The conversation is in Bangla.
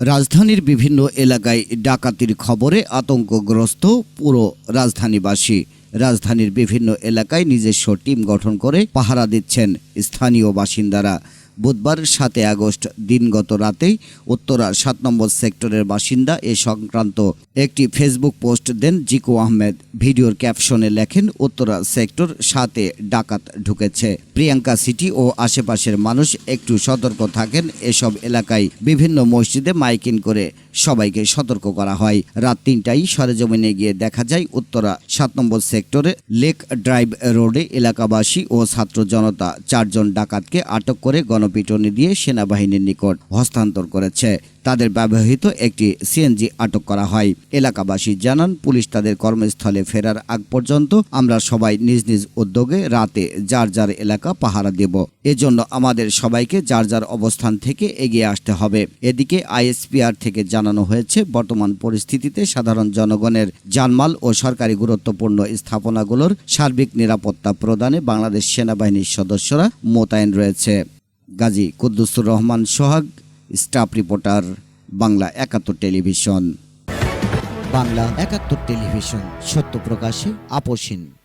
রাজধানীর বিভিন্ন এলাকায় ডাকাতির খবরে আতঙ্কগ্রস্ত পুরো রাজধানীবাসী। রাজধানীর বিভিন্ন এলাকায় নিজস্ব টিম গঠন করে পাহারা দিচ্ছেন স্থানীয় বাসিন্দারা। বুধবার সাতই আগস্ট, দিনগত রাতেই উত্তরা সাত নম্বর সেক্টরের বাসিন্দা এ সংক্রান্ত একটি ফেসবুক পোস্ট দেন জিকু আহমেদ। ভিডিওর ক্যাপশনে লেখেন, উত্তরা সেক্টর সাতে ডাকাত ঢুকেছে। প্রিয়াঙ্কা সিটি ও আশেপাশের মানুষ একটু সতর্ক থাকেন, এসব এলাকায় বিভিন্ন মসজিদে মাইকিং করে সবাইকে সতর্ক করা হয়। রাত তিনটায় সরেজমিনে গিয়ে দেখা যায়, উত্তরা সাত নম্বর সেক্টরে লেক ড্রাইভ রোডে এলাকাবাসী ও ছাত্র জনতা চারজন ডাকাতকে আটক করে গণপিটুনি দিয়ে সেনাবাহিনীর নিকট হস্তান্তর করেছে। তাদের ব্যবহৃত একটি সিএনজি আটক করা হয়। এলাকাবাসী জানান, পুলিশ তাদের কর্মস্থলে ফেরার আগ পর্যন্ত আমরা সবাই নিজ নিজ উদ্যোগে রাতে যার যার এলাকা পাহারা দেব। এজন্য আমাদের সবাইকে যার যার অবস্থান থেকে এগিয়ে আসতে হবে। এদিকে আইএসপিআর থেকে জানানো হয়েছে, বর্তমান পরিস্থিতিতে সাধারণ জনগণের জানমাল ও সরকারি গুরুত্বপূর্ণ স্থাপনাগুলোর সার্বিক নিরাপত্তা প্রদানে বাংলাদেশ সেনাবাহিনীর সদস্যরা মোতায়েন রয়েছে। Gazi Kuddusur Rahman Sohag, staff reporter, Bangla Ekattor television. Bangla একাত্তর টেলিভিশন, সত্য প্রকাশে আপোষহীন